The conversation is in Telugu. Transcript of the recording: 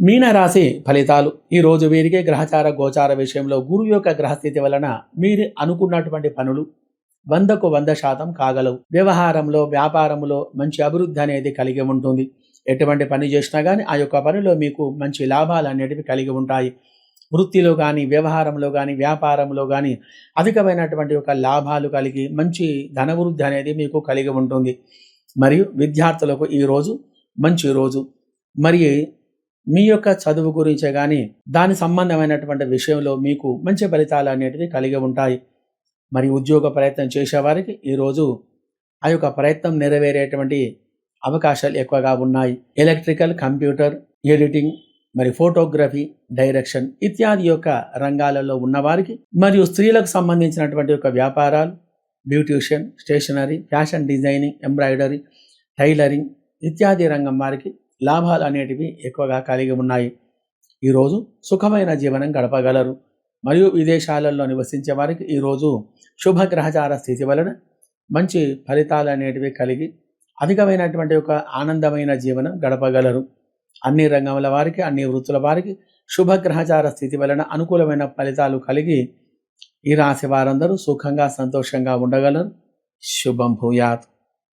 మీనరాశి ఫలితాలు. ఈ రోజు వీరికి గ్రహచార గోచార విషయంలో గురువు యొక్క గ్రహస్థితి వలన మీరు అనుకున్నటువంటి పనులు వందకు వంద శాతం కాగలవు. వ్యవహారంలో వ్యాపారంలో మంచి అభివృద్ధి అనేది కలిగి ఉంటుంది. ఎటువంటి పని చేసినా కానీ ఆ యొక్క పనిలో మీకు మంచి లాభాలు అనేటివి కలిగి ఉంటాయి. వృత్తిలో కానీ వ్యవహారంలో కానీ వ్యాపారంలో కానీ అధికమైనటువంటి ఒక లాభాలు కలిగి మంచి ధనవృద్ధి అనేది మీకు కలిగి ఉంటుంది. మరియు విద్యార్థులకు ఈ రోజు మంచి రోజు. మరి మీ యొక్క చదువు గురించే కానీ దాని సంబంధమైనటువంటి విషయంలో మీకు మంచి ఫలితాలు అనేటివి కలిగి ఉంటాయి. మరి ఉద్యోగ ప్రయత్నం చేసేవారికి ఈరోజు ఆ యొక్క ప్రయత్నం నెరవేరేటువంటి అవకాశాలు ఎక్కువగా ఉన్నాయి. ఎలక్ట్రికల్ కంప్యూటర్ ఎడిటింగ్ మరి ఫోటోగ్రఫీ డైరెక్షన్ ఇత్యాది యొక్క రంగాలలో ఉన్నవారికి మరియు స్త్రీలకు సంబంధించినటువంటి యొక్క వ్యాపారాలు beautician stationery fashion designing embroidery tailoring ఇత్యాది రంగం వారికి లాభాలు అనేటివి ఎక్కువగా కలిగి ఉన్నాయి. ఈరోజు సుఖమైన జీవనం గడపగలరు. మరియు విదేశాలలో నివసించే వారికి ఈరోజు శుభగ్రహచార స్థితి వలన మంచి ఫలితాలు అనేటివి కలిగి అధికమైనటువంటి ఒక ఆనందమైన జీవనం గడపగలరు. అన్ని రంగముల వారికి అన్ని వృత్తుల వారికి శుభగ్రహచార స్థితి వలన అనుకూలమైన ఫలితాలు కలిగి ఈ రాశి వారందరూ సుఖంగా సంతోషంగా ఉండగలరు. శుభం భూయాత్.